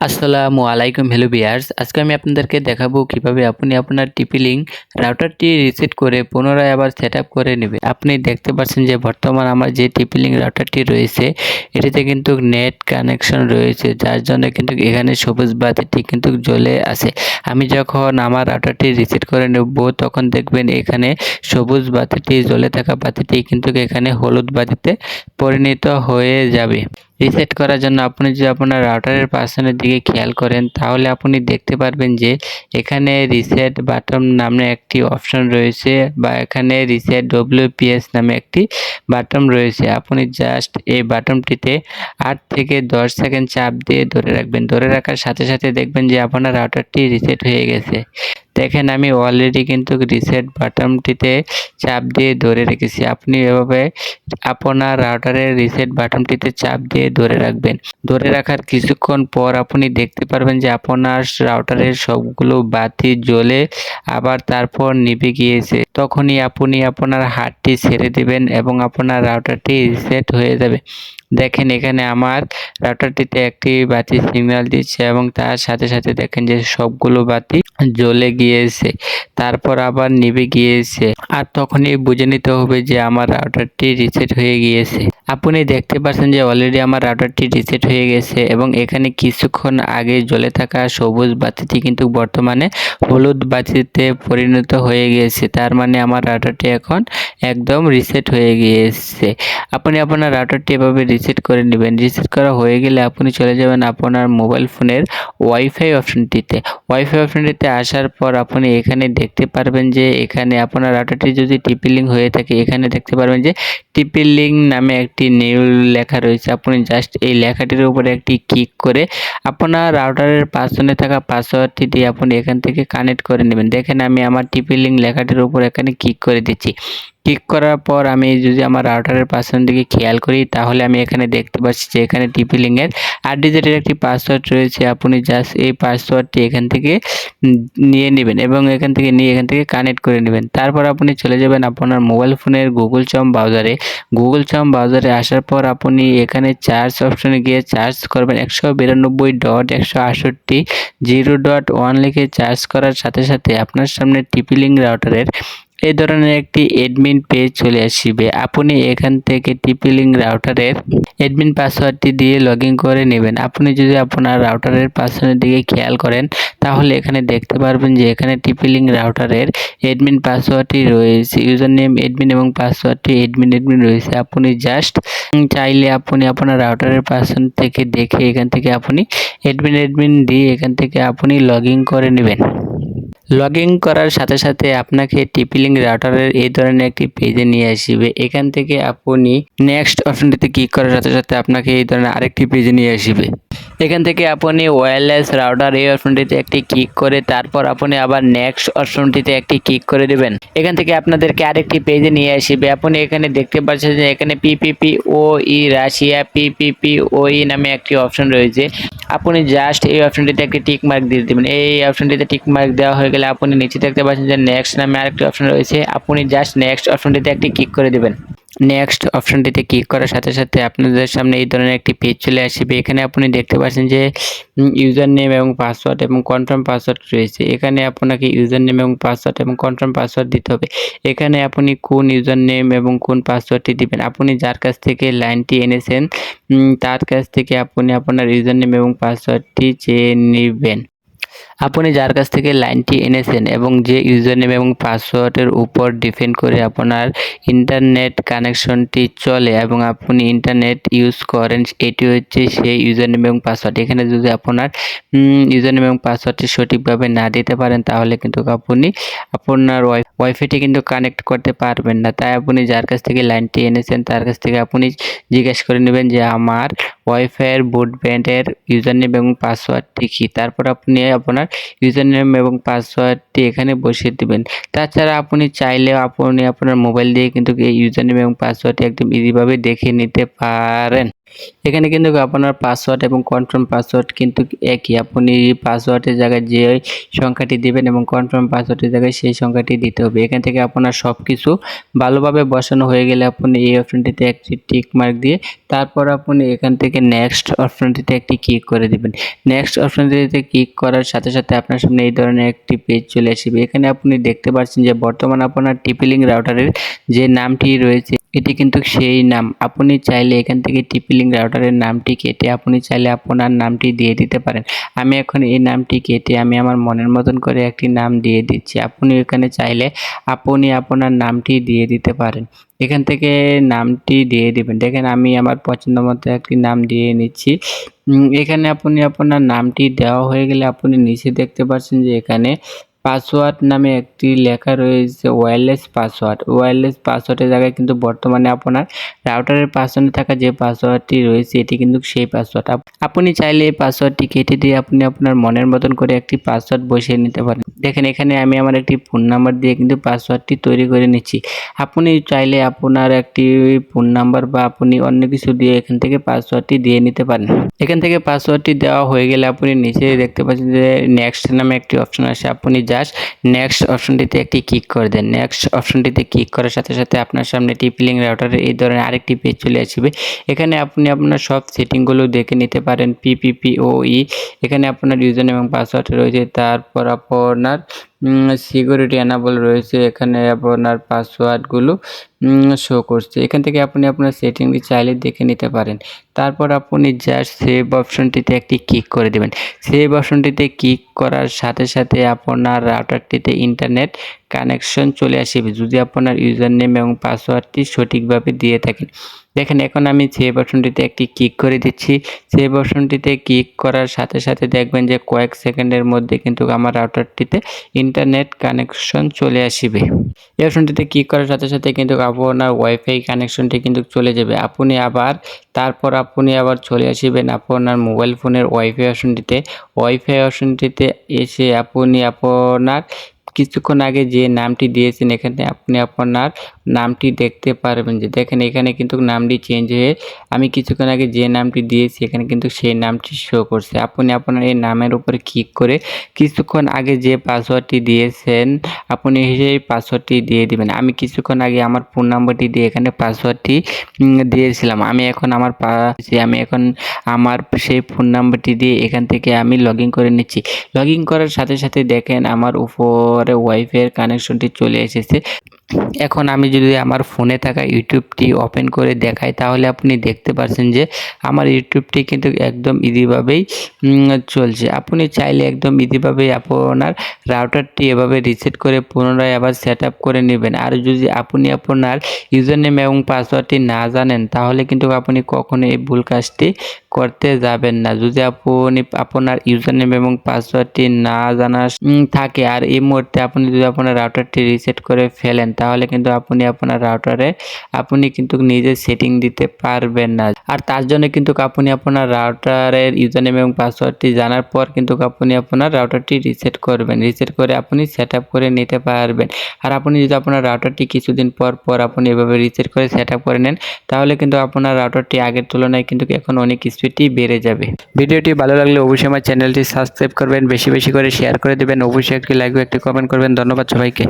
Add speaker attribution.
Speaker 1: আসসালামু আলাইকুম হ্যালো বিয়ার্স আজকে আমি আপনাদেরকে দেখাবো কীভাবে আপনি আপনার টিপি লিঙ্ক রাউটারটি রিসেট করে পুনরায় আবার সেট করে নেবে আপনি দেখতে পাচ্ছেন যে বর্তমান আমার যে টিপি লিঙ্ক রাউটারটি রয়েছে, এটিতে কিন্তু নেট কানেকশন রয়েছে, যার জন্য কিন্তু এখানে সবুজ বাতিটি কিন্তু জ্বলে আছে। আমি যখন আমার রাউটারটি রিসেট করে নেব, তখন দেখবেন এখানে সবুজ বাতিটি, জ্বলে থাকা বাতিটি কিন্তু এখানে হলুদ বাতিতে পরিণত হয়ে যাবে। রিসেট করার জন্য আপনি যদি আপনার রাউটারের পার্সনের দিকে খেয়াল করেন, তাহলে আপনি দেখতে পারবেন যে এখানে রিসেট বাটন নামে একটি অপশন রয়েছে বা এখানে রিসেট ডব্লিউপিএস নামে একটি বাটন রয়েছে। আপনি জাস্ট এই বাটনটিতে আট থেকে দশ সেকেন্ড চাপ দিয়ে ধরে রাখবেন। ধরে রাখার সাথে সাথে দেখবেন যে আপনার রাউটারটি রিসেট হয়ে গেছে। দেখেন, আমি অলরেডি কিন্তু রিসেট বাটনটিতে চাপ দিয়ে ধরে রেখেছি। আপনি এভাবে আপনার রাউটারের রিসেট বাটনটিতে চাপ দিয়ে ধরে রাখবেন। ধরে রাখার কিছুক্ষণ পর আপনি দেখতে পারবেন যে আপনার রাউটারের সবগুলো বাতি জ্বলে আবার তারপর নিভে গিয়েছে। তখনই আপনি আপনার হাতটি ছেড়ে দেবেন এবং আপনার রাউটারটি রিসেট হয়ে যাবে। দেখেন, এখানে আমার রাউটারটিতে একটি বাতি সিগন্যাল দিচ্ছে এবং তার সাথে সাথে দেখেন যে সবগুলো বাতি জ্বলে গিয়েছে, তারপর আবার নিভে গিয়েছে। আর তখনই বুঝে নিতে হবে যে আমার রাউটারটি রিসেট হয়ে গিয়েছে। আপনি দেখতে পাচ্ছেন যে অলরেডি আমার রাউটারটি রিসেট হয়ে গেছে এবং এখানে কিছুক্ষণ আগে জ্বলে থাকা সবুজ বাতিটি কিন্তু বর্তমানে হলুদ বাতিতে পরিণত হয়ে গিয়েছে তার মানে আমার রাউটারটি এখন একদম রিসেট হয়ে গিয়েছে। আপনি আপনার রাউটারটি এভাবে রিসেট করে নেবেন। রিসেট করা হয়ে গেলে আপনি চলে যাবেন আপনার মোবাইল ফোনের ওয়াইফাই অপশনটিতে ওয়াইফাই অপশনটিতে আসার পর আপনি এখানে দেখতে পারবেন যে এখানে আপনার রাউটারটি যদি টিপি লিঙ্ক হয়ে থাকে, এখানে দেখতে পারবেন যে টিপি লিঙ্ক নামে একটি নিউ লেখা রয়েছে। আপনি জাস্ট এই লেখাটির উপরে একটি ক্লিক করে আপনার রাউটারের পাশনে থাকা পাসওয়ার্ডটি দিয়ে আপনি এখান থেকে কানেক্ট করে নেবেন। দেখেন আমি আমার টিপি লিঙ্ক লেখাটির উপর এখানে ক্লিক করে দিচ্ছি। ক্লিক করার পর আমি যদি আমার রাউটারের পাসওয়ার্ড দিকে খেয়াল করি, তাহলে আমি এখানে দেখতে পাচ্ছি যে এখানে টিপি লিঙ্কের আট ডিজিটের একটি পাসওয়ার্ড রয়েছে। আপনি জাস্ট এই পাসওয়ার্ডটি এখান থেকে নিয়ে নেবেন এবং এখান থেকে নিয়ে এখান থেকে কানেক্ট করে নেবেন। তারপর আপনি চলে যাবেন আপনার মোবাইল ফোনের গুগল চম ব্রাউজারে গুগল চম ব্রাউজারে আসার পর আপনি এখানে চার্জ অপশনে গিয়ে চার্জ করবেন একশো বিরানব্বই ডট একশো আটষট্টি জিরো ডট ওয়ান লিখে চার্জ করার সাথে সাথে আপনার সামনে টিপি লিঙ্ক রাউটারের এই ধরনের একটি এডমিন পেজ চলে আসবে। আপনি এখান থেকে টিপিলিং রাউটারের এডমিন পাসওয়ার্ডটি দিয়ে লগ করে নেবেন। আপনি যদি আপনার রাউটারের পাসওয়ার্ডের দিকে খেয়াল করেন, তাহলে এখানে দেখতে পারবেন যে এখানে টিপিলিং রাউটারের এডমিন পাসওয়ার্ডটি রয়েছে ইউজার নেম এডমিন এবং পাসওয়ার্ডটি এডমিন এডমিন রয়েছে। আপনি জাস্ট চাইলে আপনি আপনার রাউটারের পাসওয়ার্ড থেকে দেখে এখান থেকে আপনি এডমিন এডমিন দিয়ে এখান থেকে আপনি লগ করে নেবেন। লগ করার সাথে সাথে আপনাকে টিপিলিং রাউটারের এই ধরনের একটি পেজে নিয়ে আসবে। এখান থেকে আপনি নেক্সট অপশনটিতে ক্লিক করার সাথে সাথে আপনাকে এই ধরনের আরেকটি পেজে নিয়ে আসবে। এখান থেকে আপনি ওয়্যারলেস রাউটার এই অপশনটিতে একটি ক্লিক করে তারপর আপনি আবার নেক্সট অপশনটিতে একটি ক্লিক করে দেবেন। এখান থেকে আপনাদেরকে আরেকটি পেজে নিয়ে আসবে। আপনি এখানে দেখতে পাচ্ছেন যে এখানে PPP o E Russia PPP o E নামে একটি অপশন রয়েছে। আপনি জাস্ট এই অপশনটিতে একটি টিক মার্ক দিয়ে দেবেন। এই অপশনটিতে টিক মার্ক দেওয়া হয়ে গেলে আপনি নিচে দেখতে পাচ্ছেন যে নেক্সট নামে আরেকটি অপশন রয়েছে। আপনি জাস্ট নেক্সট অপশনটিতে একটি ক্লিক করে দেবেন। নেক্সট অপশনটিতে ক্লিক করার সাথে সাথে আপনাদের সামনে এই ধরনের একটি পেজ চলে আসবে। এখানে আপনি দেখতে পাচ্ছেন যে ইউজার নেম এবং পাসওয়ার্ড এবং কনফার্ম পাসওয়ার্ড রয়েছে। এখানে আপনাকে ইউজার নেম এবং পাসওয়ার্ড এবং কনফার্ম পাসওয়ার্ড দিতে হবে। এখানে আপনি কোন ইউজার নেম এবং কোন পাসওয়ার্ডটি দিবেন। আপনি যার কাছ থেকে লাইনটি এনেছেন তার কাছ থেকে আপনি আপনার ইউজার নেম এবং পাসওয়ার্ডটি চেয়ে নেবেন। আপনি যার কাছ থেকে লাইনটি এনেছেন এবং যে ইউজার নেম এবং পাসওয়ার্ডের উপর ডিপেন্ড করে আপনার ইন্টারনেট কানেকশনটি চলে এবং আপনি ইন্টারনেট ইউজ করেন, এটি হচ্ছে সেই ইউজার নেম এবং পাসওয়ার্ড। এখানে যদি আপনার ইউজার নেম এবং পাসওয়ার্ডটি সঠিকভাবে না দিতে পারেন, তাহলে কিন্তু আপনি আপনার ওয়াই, ওয়াইফাইটি কিন্তু কানেক্ট করতে পারবেন না। তাই আপনি যার কাছ থেকে লাইনটি এনেছেন, তার কাছ থেকে আপনি জিজ্ঞেস করে নেবেন যে, আমার ওয়াইফাইয়ের ব্রডব্যান্ডের ইউজার নেম এবং পাসওয়ার্ডটি কী? তারপর আপনি আপনার ইউজার নেম এবং পাসওয়ার্ডটি এখানে বসিয়ে দেবেন। তাছাড়া আপনি চাইলে আপনি আপনার মোবাইল দিয়ে কিন্তু এই ইউজার নেম এবং পাসওয়ার্ডটি একদম ইজিভাবে দেখে নিতে পারেন। এখানে কিন্তু আপনার পাসওয়ার্ড এবং কনফার্ম পাসওয়ার্ড কিন্তু একই। আপনি পাসওয়ার্ডের জায়গায় যে সংখ্যাটি দিবেন এবং কনফার্ম পাসওয়ার্ডের জায়গায় সেই সংখ্যাটি দিতে হবে। এখান থেকে আপনার সব কিছু ভালোভাবে বসানো হয়ে গেলে আপনি এই অপশনটিতে একটি টিক মার্ক দিয়ে তারপর আপনি এখান থেকে নেক্সট অপশনটিতে একটি ক্লিক করে দিবেন। নেক্সট অপশনটিতে ক্লিক করার সাথে সাথে আপনার সামনে এই ধরনের একটি পেজ চলে আসবে। এখানে আপনি দেখতে পাচ্ছেন যে বর্তমান আপনার টিপিলিং রাউটারের যে নামটি রয়েছে, এটি কিন্তু সেই নাম। আপনি চাইলে এখান থেকে টিপিলিং রাউটারের নামটি কেটে আপনি চাইলে আপনার নামটি দিয়ে দিতে পারেন। আমি এখন এই নামটি কেটে আমি আমার মনের মতন করে একটি নাম দিয়ে দিচ্ছি। আপনি এখানে চাইলে আপনি আপনার নামটি দিয়ে দিতে পারেন। এখান থেকে নামটি দিয়ে দিবেন। দেখেন আমি আমার পছন্দ মতো একটি নাম দিয়ে নিচ্ছি। এখানে আপনি আপনার নামটি দেওয়া হয়ে গেলে আপনি নিচে দেখতে পাচ্ছেন যে এখানে পাসওয়ার্ড নামে একটি লেখা রয়েছে ওয়্যারলেস পাসওয়ার্ড ওয়্যারলেস পাসওয়ার্ডের জায়গায় কিন্তু বর্তমানে আপনার রাউটারের পাসওয়ার্ডে থাকা যে পাসওয়ার্ডটি রয়েছে, এটি কিন্তু সেই পাসওয়ার্ড আপনি চাইলে এই পাসওয়ার্ডটি কেটে দিয়ে আপনি আপনার মনের মতন করে একটি পাসওয়ার্ড বসিয়ে নিতে পারেন। দেখেন, এখানে আমি আমার একটি ফোন নাম্বার দিয়ে কিন্তু পাসওয়ার্ডটি তৈরি করে নিচ্ছি। আপনি চাইলে আপনার একটি ফোন নাম্বার বা আপনি অন্য কিছু দিয়ে এখান থেকে পাসওয়ার্ডটি দিয়ে নিতে পারেন। এখান থেকে পাসওয়ার্ডটি দেওয়া হয়ে গেলে আপনি নিচে দেখতে পাচ্ছেন যে নেক্সট নামে একটি অপশন আসে। আপনি জাস্ট নেক্সট অপশনটিতে একটি ক্লিক করে দেন। নেক্সট অপশনটিতে ক্লিক করার সাথে সাথে আপনার সামনে টিপিলিং রাউটারের এই ধরনের আরেকটি পেজ চলে আসবে। এখানে আপনি আপনার সব সেটিংগুলো দেখে নিতে পারেন পিপিপিওই এখানে আপনার ইউজার এবং পাসওয়ার্ড রয়েছে। তারপর আপনার সিকিউরিটি অ্যানাবল রয়েছে। এখানে আপনার পাসওয়ার্ডগুলো শো করছে। এখান থেকে আপনি আপনার সেটিংটি চাইলে দেখে নিতে পারেন। তারপর আপনি জাস্ট সেভ অপশনটিতে একটি ক্লিক করে দেবেন। সেভ অপশনটিতে ক্লিক করার সাথে সাথে আপনার রাউটারটিতে ইন্টারনেট কানেকশন চলে আসবে। যদি আপনার ইউজার নেম এবং পাসওয়ার্ডটি সঠিকভাবে দিয়ে থাকেন। দেখেন, এখন আমি সেভ অপশনটিতে একটি ক্লিক করে দিচ্ছি সেভ অপশনটিতে ক্লিক করার সাথে সাথে দেখবেন যে কয়েক সেকেন্ডের মধ্যে কিন্তু আমার রাউটারটিতে ইন্টারনেট কানেকশন চলে আসবে। এই অপশনটিতে ক্লিক করার সাথে সাথে কিন্তু আপনার ওয়াইফাই কানেকশনটি কিন্তু চলে যাবে। আপনি আবার, তারপর আপনি আবার চলে আসবেন আপনার মোবাইল ফোনের ওয়াইফাই অপশনটিতে ওয়াইফাই অপশনটিতে এসে আপনি আপনার কিছুক্ষণ আগে যে নামটি দিয়েছেন, এখানে আপনি আপনার নামটি দেখতে পারবেন যে, দেখেন এখানে কিন্তু নামটি চেঞ্জ হয়ে, আমি কিছুক্ষণ আগে যে নামটি দিয়েছি, এখানে কিন্তু সেই নামটি শো করছে। আপনি আপনার এই নামের উপরে ক্লিক করে কিছুক্ষণ আগে যে পাসওয়ার্ডটি দিয়েছেন, আপনি সেই পাসওয়ার্ডটি দিয়ে দিবেন। আমি কিছুক্ষণ আগে আমার ফোন নাম্বারটি দিয়ে এখানে পাসওয়ার্ডটি দিয়েছিলাম। আমি এখন আমার আমি এখন আমার সেই ফোন নাম্বারটি দিয়ে এখান থেকে আমি লগ করে নিচ্ছি। লগ করার সাথে সাথে দেখেন আমার উপরে ওয়াইফাইয়ের কানেকশনটি চলে এসেছে। এখন আমি যদি আমার ফোনে থাকা ইউটিউবটি ওপেন করে দেখাই, তাহলে আপনি দেখতে পাচ্ছেন যে আমার ইউটিউবটি কিন্তু একদম ইজিভাবেই চলছে। আপনি চাইলে একদম ইজিভাবেই আপনার রাউটারটি এভাবে রিসেট করে পুনরায় আবার সেট করে নেবেন। আর যদি আপনি আপনার ইউজার নেম এবং পাসওয়ার্ডটি না জানেন, তাহলে কিন্তু আপনি কখনো এই ভুল কাজটি করতে যাবেন না। যদি আপনি আপনার ইউজার নেম এবং পাসওয়ার্ডটি না জানা থাকে আর এই মুহূর্তে আপনি যদি আপনার রাউটারটি রিসেট করে ফেলেন, তাহলে কিন্তু আপনি আপনার রাউটারে আপনি কিন্তু নিজে সেটিং দিতে পারবেন না। আর তার জন্য কিন্তু আপনি আপনার রাউটারের ইউজার নেম এবং পাসওয়ার্ডটি জানার পর কিন্তু আপনি আপনার রাউটারটি রিসেট করবেন। রিসেট করে আপনি সেট করে নিতে পারবেন। আর আপনি যদি আপনার রাউটারটি কিছুদিন পর পর আপনি এভাবে রিসেট করে সেট করে নেন, তাহলে কিন্তু আপনার রাউটারটি আগের তুলনায় কিন্তু এখন অনেক স্পিডটি বেড়ে যাবে। ভিডিওটি ভালো লাগলে অবশ্যই আমার চ্যানেলটি সাবস্ক্রাইব করবেন, বেশি বেশি করে শেয়ার করে দেবেন। অবশ্যই একটি লাইক একটি কমেন্ট করবেন। ধন্যবাদ সবাইকে।